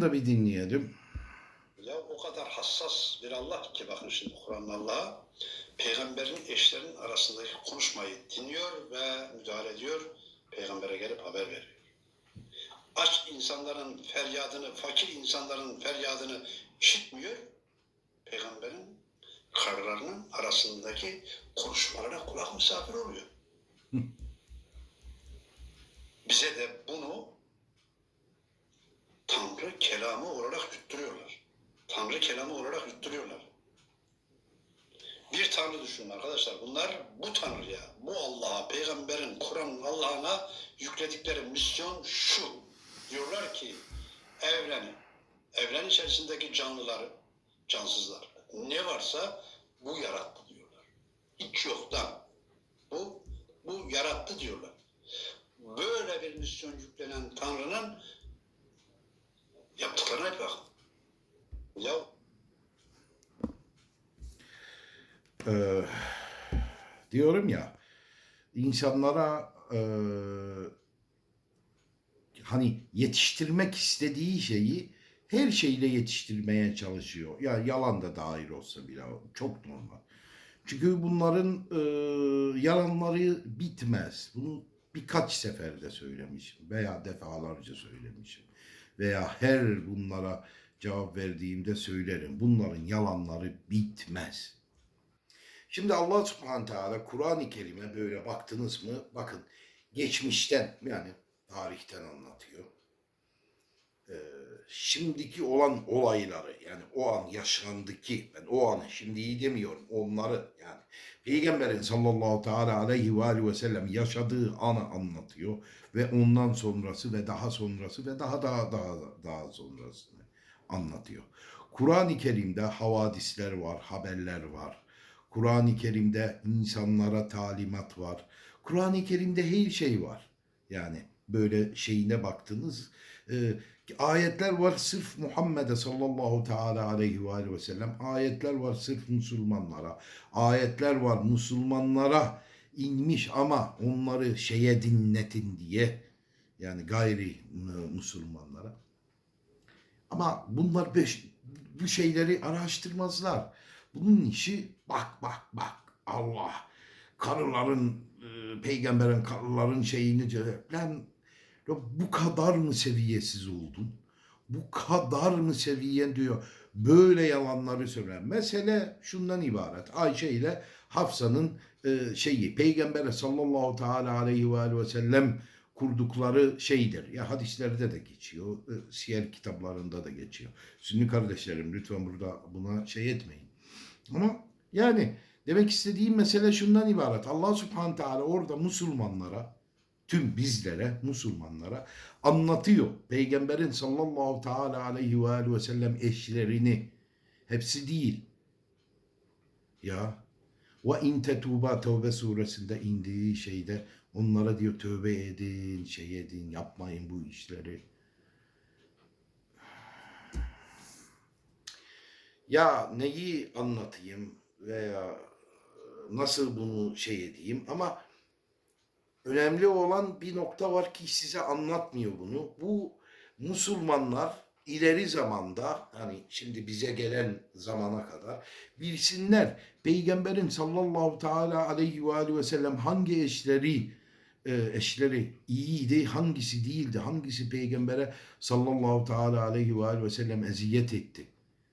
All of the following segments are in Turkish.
da bir dinleyelim. Ya o kadar hassas bir Allah ki bakın şimdi Kur'an Allah'a peygamberin eşlerin arasındaki konuşmayı dinliyor ve müdahale ediyor. Peygambere gelip haber veriyor. Aç insanların feryadını, fakir insanların feryadını işitmiyor. Peygamberin karılarının arasındaki konuşmalarına kulak misafir oluyor. Bize de bunu Tanrı kelamı olarak yutturuyorlar. Kelamı olarak yutturuyorlar. Bir Tanrı düşünün arkadaşlar. Bunlar bu Tanrı'ya, bu Allah'a, peygamberin, Kur'an'ın Allah'ına yükledikleri misyon şu. Diyorlar ki evreni, evren içerisindeki canlıları, cansızlar ne varsa bu yarattı diyorlar. Hiç yoktan. Bu, bu yarattı diyorlar. Böyle bir misyon yüklenen Tanrı'nın yaptıklarına bir bakın. Ya Ee, diyorum ya insanlara e, hani yetiştirmek istediği şeyi her şeyle yetiştirmeye çalışıyor. Ya yalan da dahil olsa bile çok normal. Çünkü bunların e, yalanları bitmez. Bunu birkaç seferde söylemişim veya defalarca söylemişim. Veya her bunlara cevap verdiğimde söylerim. Bunların yalanları bitmez. Şimdi Allah subhanahu teala Kur'an-ı Kerim'e böyle baktınız mı? Bakın geçmişten yani tarihten anlatıyor. Ee, şimdiki olan olayları yani o an yaşandı ki ben o anı şimdi iyi demiyorum onları yani Peygamberin sallallahu teala aleyhi ve aleyhi ve sellem yaşadığı anı anlatıyor ve ondan sonrası ve daha sonrası ve daha daha daha daha sonrasını anlatıyor. Kur'an-ı Kerim'de havadisler var, haberler var. Kur'an-ı Kerim'de insanlara talimat var. Kur'an-ı Kerim'de her şey var. Yani böyle şeyine baktınız. e, ayetler var sırf Muhammed'e sallallahu teala aleyhi ve aleyhi ve sellem. Ayetler var sırf Müslümanlara. Ayetler var Müslümanlara inmiş ama onları şeye dinletin diye. Yani gayri e, Müslümanlara. Ama bunlar beş, bu şeyleri araştırmazlar. Bunun işi bak bak bak Allah karıların e, peygamberin karıların şeyini ce- lan bu kadar mı seviyesiz oldun? Bu kadar mı seviyen diyor. Böyle yalanları söyler. Mesele şundan ibaret. Ayşe ile Hafsa'nın e, şeyi peygambere sallallahu teala aleyhi ve, aleyhi ve sellem kurdukları şeydir. Ya hadislerde de geçiyor. e, Siyer kitaplarında da geçiyor. Sünni kardeşlerim lütfen burada buna şey etmeyin. Ama yani demek istediğim mesele şundan ibaret. Allah subhanahu teala orada Müslümanlara tüm bizlere, Müslümanlara anlatıyor. Peygamberin sallallahu teala aleyhi ve aleyhi ve sellem eşlerini. Hepsi değil. Ya ve in tetuba tevbe suresinde indiği şeyde onlara diyor tövbe edin, şey edin, yapmayın bu işleri. Ya neyi anlatayım veya nasıl bunu şey edeyim ama önemli olan bir nokta var ki size anlatmıyor bunu. Bu Müslümanlar ileri zamanda hani şimdi bize gelen zamana kadar bilsinler Peygamberin sallallahu teala aleyhi ve aleyhi ve sellem hangi eşleri e, eşleri iyiydi, hangisi değildi, hangisi peygambere sallallahu teala aleyhi ve aleyhi ve sellem eziyet etti.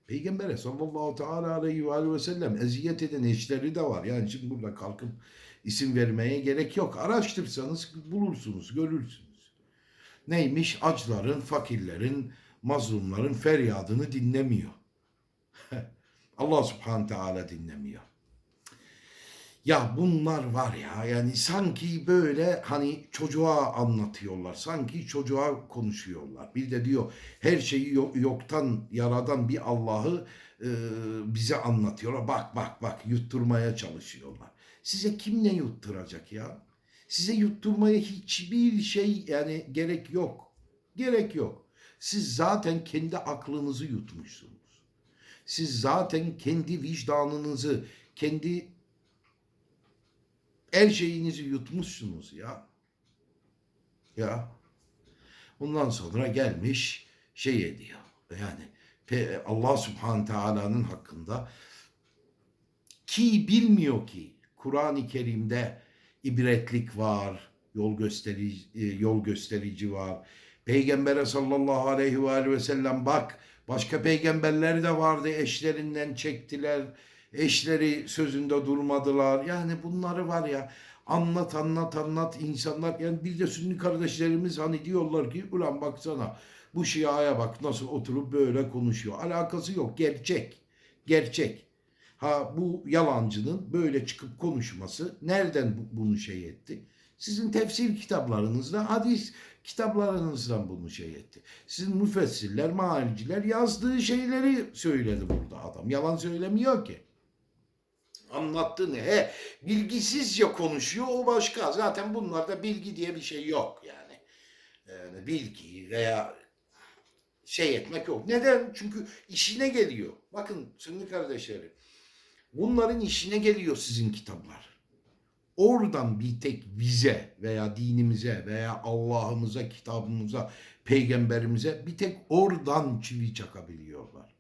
Peygambere sallallahu teala aleyhi ve aleyhi ve sellem eziyet eden eşleri de var. Yani şimdi burada kalkıp isim vermeye gerek yok. Araştırsanız bulursunuz, görürsünüz. Neymiş? Açların, fakirlerin, mazlumların feryadını dinlemiyor. Allah subhanahu teala dinlemiyor. Ya bunlar var ya yani sanki böyle hani çocuğa anlatıyorlar. Sanki çocuğa konuşuyorlar. Bir de diyor her şeyi yok- yoktan yaradan bir Allah'ı e, bize anlatıyorlar. Bak bak bak yutturmaya çalışıyorlar. Size kim ne yutturacak ya? Size yutturmaya hiçbir şey yani gerek yok. Gerek yok. Siz zaten kendi aklınızı yutmuşsunuz. Siz zaten kendi vicdanınızı, kendi her şeyinizi yutmuşsunuz ya. Ya. Ondan sonra gelmiş şey ediyor. yani Allah Subhanahu Teala'nın hakkında ki bilmiyor ki Kur'an-ı Kerim'de ibretlik var, yol gösterici, e, yol gösterici var. Peygambere sallallahu aleyhi ve sellem bak başka peygamberler de vardı eşlerinden çektiler. Eşleri sözünde durmadılar. Yani bunları var ya anlat anlat anlat insanlar yani bir de sünni kardeşlerimiz hani diyorlar ki ulan baksana bu şiaya bak nasıl oturup böyle konuşuyor. Alakası yok gerçek. Gerçek. Ha bu yalancının böyle çıkıp konuşması nereden bu- bunu şey etti? Sizin tefsir kitaplarınızda, hadis kitaplarınızdan bunu şey etti. Sizin müfessirler, mealciler yazdığı şeyleri söyledi burada adam. Yalan söylemiyor ki. Anlattı ne? He, bilgisizce konuşuyor o başka. Zaten bunlarda bilgi diye bir şey yok yani. Yani bilgi veya şey etmek yok. Neden? Çünkü işine geliyor. Bakın Sünni kardeşlerim. Bunların işine geliyor sizin kitaplar. Oradan bir tek bize veya dinimize veya Allah'ımıza, kitabımıza, peygamberimize bir tek oradan çivi çakabiliyorlar.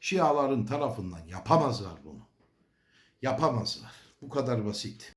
Şiaların tarafından yapamazlar bunu. Yapamazlar. Bu kadar basit.